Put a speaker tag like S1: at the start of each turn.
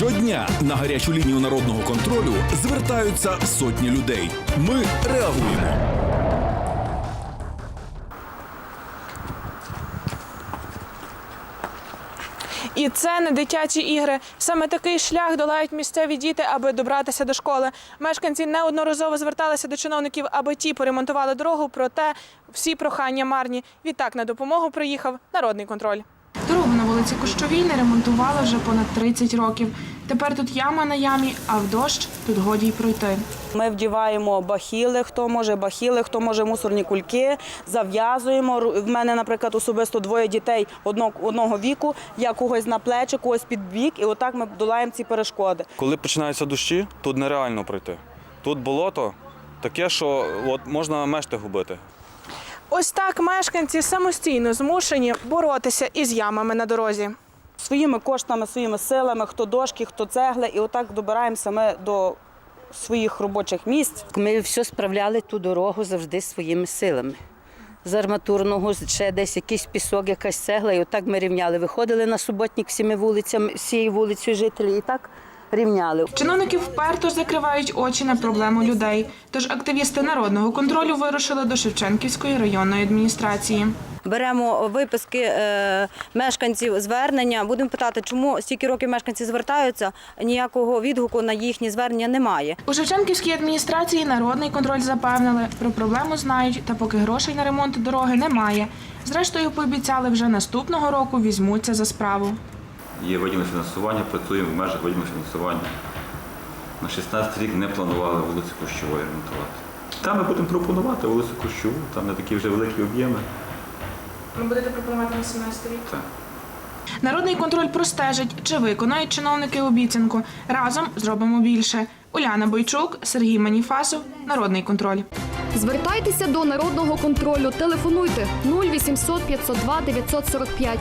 S1: Щодня на гарячу лінію народного контролю звертаються сотні людей. Ми реагуємо.
S2: І це не дитячі ігри. Саме такий шлях долають місцеві діти, аби добратися до школи. Мешканці неодноразово зверталися до чиновників, аби ті поремонтували дорогу. Проте всі прохання марні. Відтак на допомогу приїхав народний контроль. Дорогу на вулиці Кущовій не ремонтували вже понад 30 років. Тепер тут яма на ямі, а в дощ тут годі й пройти.
S3: Ми вдіваємо бахіли, хто може бахіли, хто може мусорні кульки, зав'язуємо. Ру- В мене, наприклад, особисто двоє дітей одного, одного віку. Я когось на плечі, когось під бік, і отак ми долаємо ці перешкоди.
S4: Коли починаються дощі, тут нереально пройти. Тут болото таке, що от можна мешти губити.
S2: Ось так мешканці самостійно змушені боротися із ямами на дорозі.
S3: Своїми коштами, своїми силами, хто дошки, хто цегли, і отак добираємося ми до своїх робочих місць.
S5: Ми все справляли ту дорогу завжди своїми силами. З арматурного ще десь якийсь пісок, якась цегла, і отак ми рівняли. Виходили на суботник всіми вулицями, всією вулицею жителі, і так рівняли.
S2: Чиновники вперто закривають очі на проблему людей. Тож активісти народного контролю вирушили до Шевченківської районної адміністрації.
S6: Беремо виписки е, мешканців звернення. Будемо питати, чому стільки років мешканці звертаються, ніякого відгуку на їхні звернення немає.
S2: У Шевченківській адміністрації народний контроль запевнили, про проблему знають, та поки грошей на ремонт дороги немає. Зрештою, пообіцяли вже наступного року візьмуться за справу.
S7: Є виділене фінансування, працюємо в межах виділеного фінансування. На 16 рік не планували вулицю Кущової ремонтувати. Там ми будемо пропонувати вулицю Кущову, там не такі вже великі об'єми.
S2: Ви будете пропонувати на 17 рік?
S7: Так.
S2: Народний контроль простежить, чи виконають чиновники обіцянку. Разом зробимо більше. Уляна Бойчук, Сергій Маніфасов, Народний контроль.
S8: Звертайтеся до народного контролю. Телефонуйте 0800 502 945.